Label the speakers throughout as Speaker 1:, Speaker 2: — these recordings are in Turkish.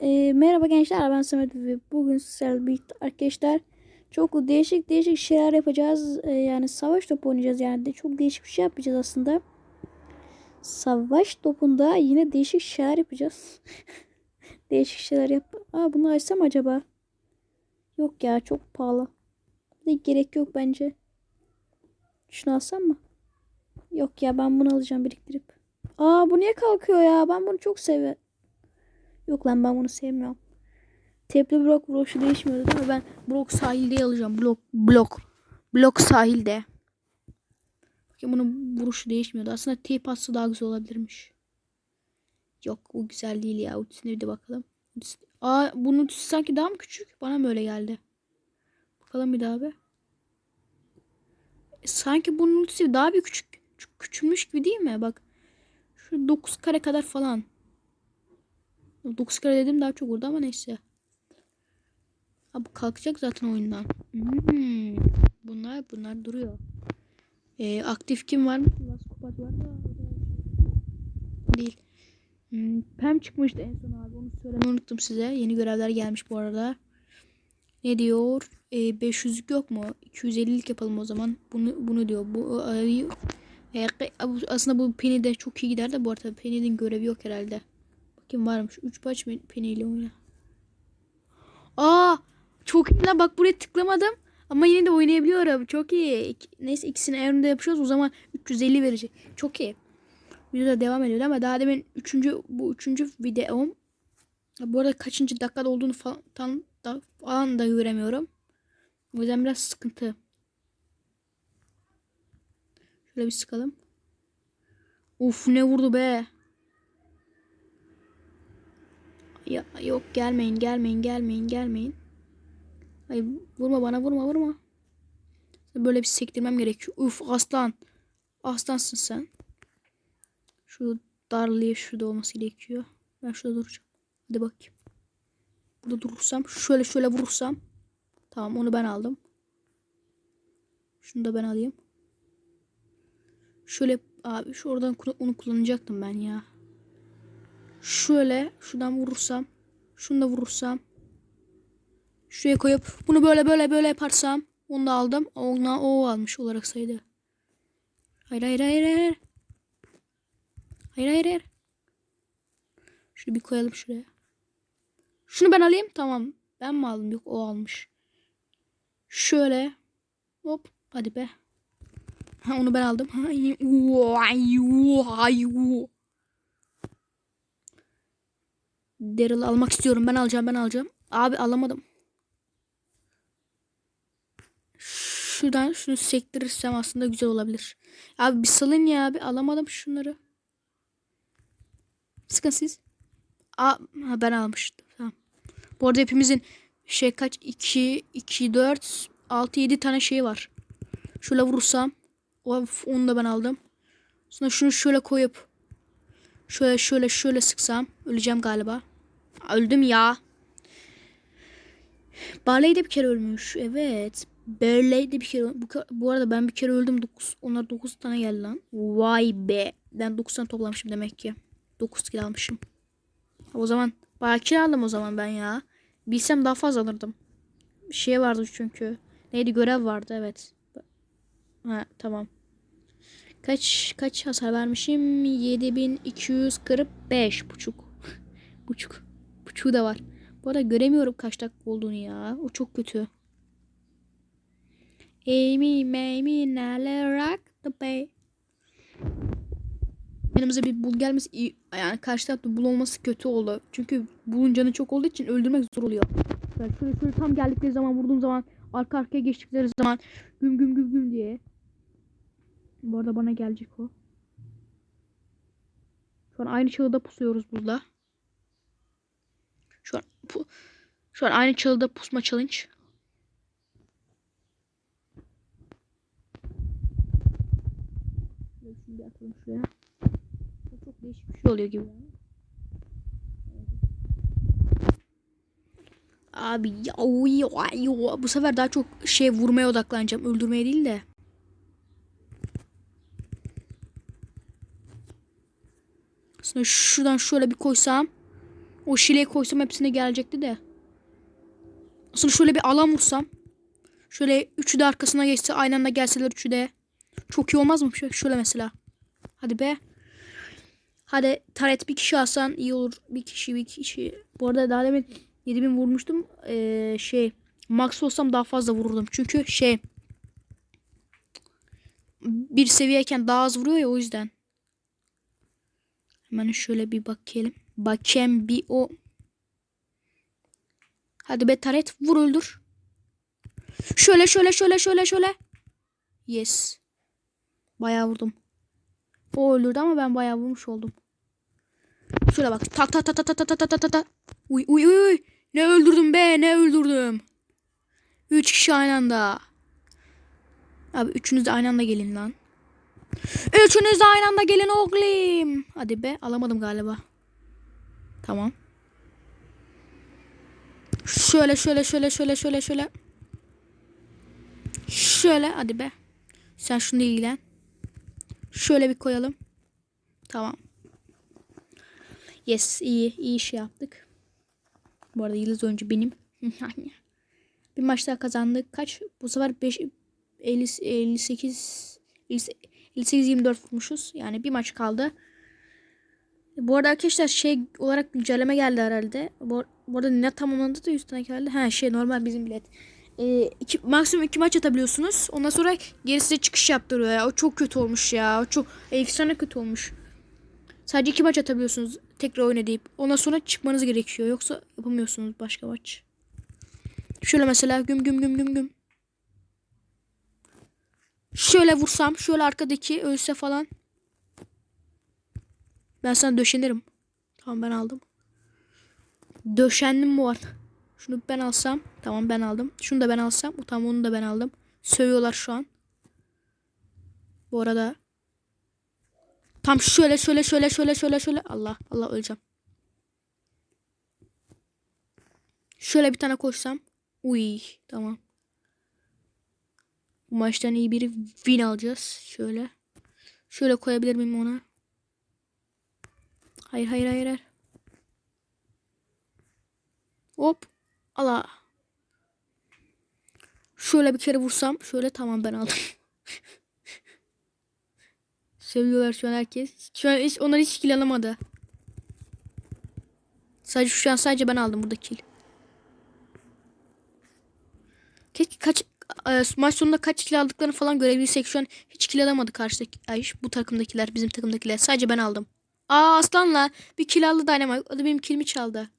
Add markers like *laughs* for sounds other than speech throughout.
Speaker 1: E, merhaba gençler ben Samet ve bugün sizlerle birlikte arkadaşlar çok değişik değişik şeyler yapacağız. E, yani savaş topu oynayacağız yani çok değişik bir şey yapacağız aslında. Savaş topunda yine değişik şeyler yapacağız. *laughs* değişik şeyler yap. Aa bunu açsam acaba? Yok ya çok pahalı. Hiç gerek yok bence. Şunu alsam mı? Yok ya ben bunu alacağım biriktirip. Aa bu niye kalkıyor ya? Ben bunu çok seviyorum. Yok lan ben bunu sevmiyorum. Tepli blok broşu değişmiyordu değil mi? Ben blok sahilde alacağım. Blok blok. Blok sahilde. Bakın bunun vuruşu değişmiyordu. Aslında teyp atsa daha güzel olabilirmiş. Yok o güzel değil ya. Ultisine bir de bakalım. Aa bunun ultisi sanki daha mı küçük? Bana mı öyle geldi? Bakalım bir daha be. E, Sanki bunun ultisi daha bir küçük- küçülmüş gibi değil mi? Bak. Şu 9 kare kadar falan. 9 kare dedim daha çok oldu ama neyse. Ha bu kalkacak zaten oyundan. Hmm. Bunlar bunlar duruyor. Ee, aktif kim var mı? Last Kupat var mı? Değil. Hmm, Pem çıkmıştı en son abi. Onu söylemeyi unuttum size. Yeni görevler gelmiş bu arada. Ne diyor? Ee, 500'lük yok mu? 250'lik yapalım o zaman. Bunu bunu diyor. Bu- aslında bu Penny de çok iyi gider de bu arada Penny'nin görevi yok herhalde. Bakayım varmış. 3 maç Penny ile oyna. Aa! Çok iyi lan bak buraya tıklamadım. Ama yine de oynayabiliyorum. Çok iyi. Neyse ikisini eğer de yapıyoruz o zaman 350 verecek. Çok iyi. Videoda devam ediyor ama daha demin üçüncü bu üçüncü videom. Bu arada kaçıncı dakikada olduğunu falan, da, falan da göremiyorum. O yüzden biraz sıkıntı. Şöyle bir sıkalım. Uf ne vurdu be. Ya, yok gelmeyin gelmeyin gelmeyin gelmeyin. Ay vurma bana vurma vurma. Böyle bir sektirmem gerekiyor. Uf aslan. Aslansın sen. Şu darlıya şurada olması gerekiyor. Ben şurada duracağım. Hadi bakayım. Burada durursam şöyle şöyle vurursam. Tamam onu ben aldım. Şunu da ben alayım. Şöyle abi şu oradan kula- onu kullanacaktım ben ya. Şöyle şuradan vurursam. Şunu da vurursam. Şuraya koyup bunu böyle böyle böyle yaparsam. Onu da aldım. Ona o almış olarak saydı. Hayır hayır hayır hayır. Hayır hayır hayır. Şunu bir koyalım şuraya. Şunu ben alayım. Tamam. Ben mi aldım? Yok o almış. Şöyle. Hop. Hadi be. Ha onu ben aldım. Daryl almak istiyorum. Ben alacağım ben alacağım. Abi alamadım. Şuradan şunu sektirirsem aslında güzel olabilir. Abi bir salın ya abi. Alamadım şunları. Sıkın siz. Aa, ben almıştım. Tamam. Bu arada hepimizin şey kaç? 2, 2, 4, 6, 7 tane şey var. Şöyle vurursam. Of, onu da ben aldım. Sonra şunu şöyle koyup. Şöyle şöyle şöyle sıksam. Öleceğim galiba. Öldüm ya. Barley de bir kere ölmüş. Evet. Barley de bir kere bu, bu arada ben bir kere öldüm. 9, onlar 9 tane geldi lan. Vay be. Ben 9 tane toplamışım demek ki. 9 kill almışım. O zaman bayağı kill aldım o zaman ben ya. Bilsem daha fazla alırdım. Bir şey vardı çünkü. Neydi görev vardı evet. Ha tamam. Kaç kaç hasar vermişim? 7245 buçuk. *laughs* buçuk. Buçuğu da var. Bu arada göremiyorum kaç dakika olduğunu ya. O çok kötü. Amy, Amy, neler rock the bay. Yanımıza bir bul gelmesi iyi. Yani karşı tarafta bul olması kötü oldu. Çünkü bulun canı çok olduğu için öldürmek zor oluyor. Yani şöyle şöyle tam geldikleri zaman vurduğum zaman arka arkaya geçtikleri zaman güm güm güm güm diye. Bu arada bana gelecek o. Şu an aynı çağda pusuyoruz burada. Şu an pu şu an aynı çağda pusma challenge. Bir atalım şuraya. Çok değişik bir şey oluyor gibi. Abi ya, ya, ya. bu sefer daha çok şey vurmaya odaklanacağım. Öldürmeye değil de. Aslında şuradan şöyle bir koysam. O şileyi koysam hepsine gelecekti de. Aslında şöyle bir alan vursam. Şöyle üçü de arkasına geçse aynı anda gelseler üçü de. Çok iyi olmaz mı? Şöyle mesela. Hadi be. Hadi taret bir kişi alsan iyi olur. Bir kişi bir kişi. Bu arada daha demin 7000 vurmuştum. Ee, şey max olsam daha fazla vururdum. Çünkü şey bir seviyeyken daha az vuruyor ya o yüzden. Hemen şöyle bir bakalım. Bakayım bir o. Hadi be taret vur öldür. Şöyle şöyle şöyle şöyle şöyle. Yes. Bayağı vurdum. O öldürdü ama ben bayağı vurmuş oldum. Şöyle bak. Tak tak tak tak tak tak tak tak tak. Uy uy uy. Ne öldürdüm be ne öldürdüm. Üç kişi aynı anda. Abi üçünüz de aynı anda gelin lan. Üçünüz de aynı anda gelin oğlum. Hadi be alamadım galiba. Tamam. Şöyle şöyle şöyle şöyle şöyle şöyle. Şöyle hadi be. Sen şunu ilgilen. Şöyle bir koyalım. Tamam. Yes iyi iyi şey yaptık. Bu arada yıldız oyuncu benim. *laughs* bir maç daha kazandık. Kaç? Bu sefer 5 50, 58 58 24 vurmuşuz. Yani bir maç kaldı. Bu arada arkadaşlar şey olarak güncelleme geldi herhalde. Bu, bu arada ne tamamlandı da 100 tane geldi. Ha şey normal bizim bilet. Ee, iki, maksimum iki maç atabiliyorsunuz. Ondan sonra gerisi de çıkış yaptırıyor ya. O çok kötü olmuş ya. O çok efsane kötü olmuş. Sadece iki maç atabiliyorsunuz tekrar oynayıp. Ondan sonra çıkmanız gerekiyor. Yoksa yapamıyorsunuz başka maç. Şöyle mesela güm güm güm güm güm. Şöyle vursam şöyle arkadaki ölse falan. Ben sana döşenirim. Tamam ben aldım. Döşendim bu arada. Şunu ben alsam. Tamam ben aldım. Şunu da ben alsam. Tamam onu da ben aldım. Sövüyorlar şu an. Bu arada. Tam şöyle şöyle şöyle şöyle şöyle şöyle. Allah Allah öleceğim. Şöyle bir tane koşsam. Uy tamam. Bu maçtan iyi bir win alacağız. Şöyle. Şöyle koyabilir miyim ona? Hayır hayır hayır. hayır. Hop. Allah. Şöyle bir kere vursam. Şöyle tamam ben aldım. *laughs* Seviyorlar şu an herkes. Şu an hiç, onlar hiç kill alamadı. Sadece şu an sadece ben aldım burada kill. Keşke kaç e, maç sonunda kaç kill aldıklarını falan görebilsek. Şu an hiç kill alamadı karşıdaki ay, bu takımdakiler, bizim takımdakiler. Sadece ben aldım. Aa aslanla bir kill aldı Dynamite. O da benim killimi çaldı.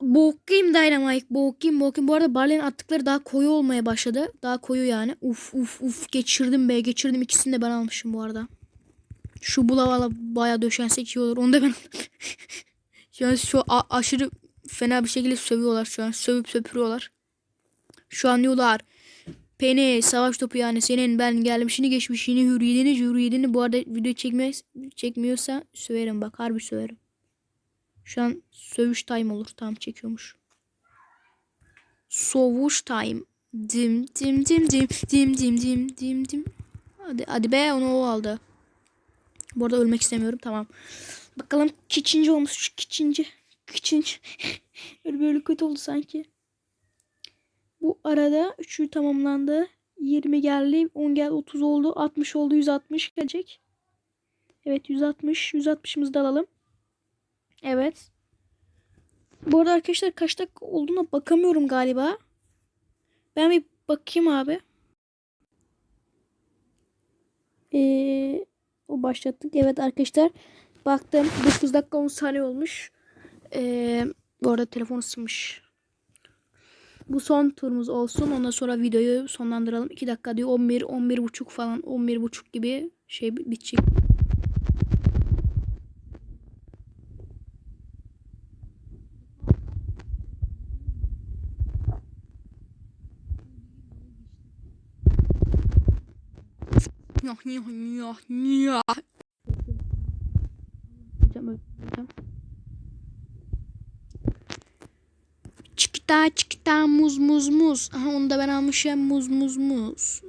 Speaker 1: Bokayım Dynamite. Bokayım bokayım. Bu arada Barley'in attıkları daha koyu olmaya başladı. Daha koyu yani. Uf uf uf geçirdim be. Geçirdim. ikisini de ben almışım bu arada. Şu bulavala baya döşensek iyi olur. Onu da ben *laughs* an şu aşırı fena bir şekilde sövüyorlar şu an. Sövüp söpürüyorlar. Şu an diyorlar. Peni savaş topu yani senin ben gelmişini geçmişini hürriyetini hürriyetini bu arada video çekme, çekmiyorsa söverim bak harbi söverim. Şu an sövüş time olur tam çekiyormuş. Sovuş time. Dim dim dim dim dim dim dim dim dim. Hadi hadi be onu o aldı. Bu arada ölmek istemiyorum tamam. Bakalım kiçinci olmuş kiçinci. Kiçinci. *laughs* Öyle böyle kötü oldu sanki. Bu arada 3'ü tamamlandı. 20 geldi. 10 geldi. 30 oldu. 60 oldu. 160 gelecek. Evet 160. 160'ımızı da alalım. Evet. Bu arada arkadaşlar kaç dakika olduğuna bakamıyorum galiba. Ben bir bakayım abi. Ee, o başlattık. Evet arkadaşlar. Baktım. 9 dakika 10 saniye olmuş. Ee, bu arada telefon ısınmış. Bu son turumuz olsun. Ondan sonra videoyu sonlandıralım. 2 dakika diyor. 11, 11 buçuk falan. 11 buçuk gibi şey bitecek. Nyah nyah nyah nyah. Çıkta çıkta muz muz muz. Aha onu da ben almışım. Muz muz muz.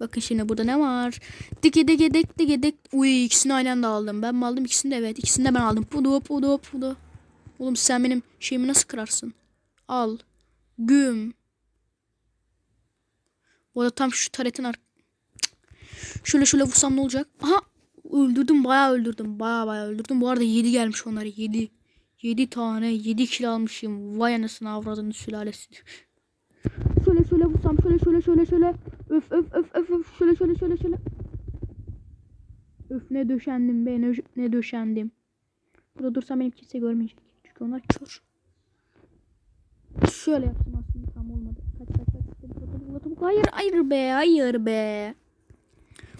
Speaker 1: Bakın şimdi burada ne var? Dike dike dik dike dik. Uy ikisini aynı anda aldım. Ben mi aldım? İkisini de evet. İkisini de ben aldım. Pudu pudu pudu. Oğlum sen benim şeyimi nasıl kırarsın? Al. Güm. Bu arada tam şu taretin ar... Cık. Şöyle şöyle vursam ne olacak? Aha. Öldürdüm bayağı öldürdüm. Bayağı bayağı öldürdüm. Bu arada 7 gelmiş onlara 7. 7 tane 7 kill almışım. Vay anasını avradını sülalesi. Şöyle şöyle vursam şöyle şöyle şöyle şöyle. Öf öf öf öf öf şöyle şöyle şöyle şöyle. Öf ne döşendim be ne, ne döşendim. Burada dursam beni kimse görmeyecek. Çünkü onlar kör. Şöyle yaptım aslında tam olmadı. Kaç kaç kaç. Hayır hayır be hayır be.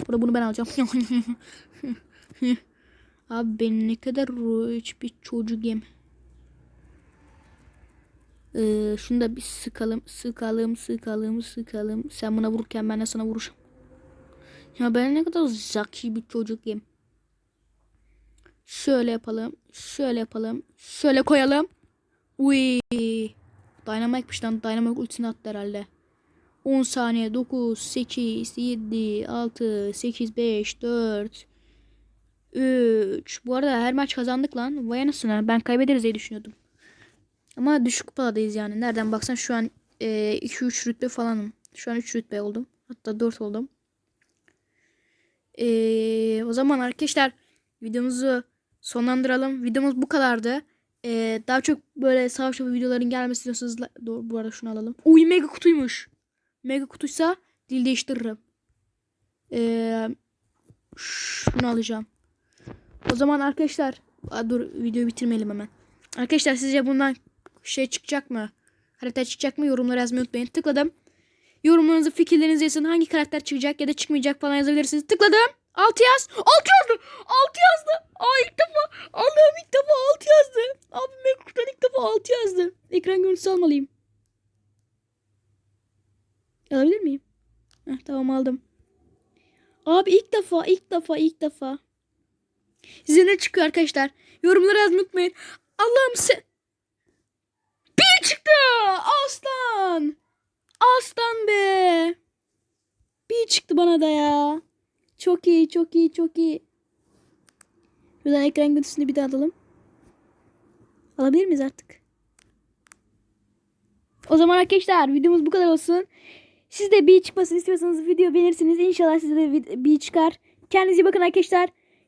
Speaker 1: Burada bunu ben alacağım. *laughs* Abi ben ne kadar ruç bir çocuğum. Ee, şunu da bir sıkalım, sıkalım, sıkalım, sıkalım. Sen buna vururken ben de sana vuracağım. Ya ben ne kadar zeki bir çocuğum. Şöyle yapalım, şöyle yapalım, şöyle koyalım. Uy. Dynamite'miş lan. Dynamite ultisini attı herhalde. 10 saniye. 9, 8, 7, 6, 8, 5, 4, 3. Bu arada her maç kazandık lan. Vay anasını. Ben kaybederiz diye düşünüyordum. Ama düşük kupadayız yani. Nereden baksan şu an 2-3 rütbe falanım. Şu an 3 rütbe oldum. Hatta 4 oldum. E, o zaman arkadaşlar videomuzu sonlandıralım. Videomuz bu kadardı. E, daha çok böyle savaş topu videoların gelmesi istiyorsanız Doğru, bu arada şunu alalım. Uy mega kutuymuş. Mega kutuysa dil değiştiririm. E, şunu alacağım. O zaman arkadaşlar dur videoyu bitirmeyelim hemen. Arkadaşlar sizce bundan şey çıkacak mı? Harita çıkacak mı? Yorumlara yazmayı unutmayın. Tıkladım. Yorumlarınızı, fikirlerinizi yazın. Hangi karakter çıkacak ya da çıkmayacak falan yazabilirsiniz. Tıkladım. 6 yaz. 6 yazdı. 6 yazdı. Aa ilk defa. Allah'ım ilk defa 6 yazdı. Abi Mekuk'tan ilk defa 6 yazdı. Ekran görüntüsü almalıyım. Alabilir miyim? Heh, tamam aldım. Abi ilk defa, ilk defa, ilk defa. Size ne çıkıyor arkadaşlar? Yorumlara yazmayı unutmayın. Allah'ım sen... Bir çıktı! Aslan! Aslan be! Bir çıktı bana da ya. Çok iyi, çok iyi, çok iyi. Şuradan ekran görüntüsünü bir daha alalım. Alabilir miyiz artık? O zaman arkadaşlar videomuz bu kadar olsun. Siz de bir çıkmasını istiyorsanız video beğenirsiniz. İnşallah size de bir çıkar. Kendinize iyi bakın arkadaşlar.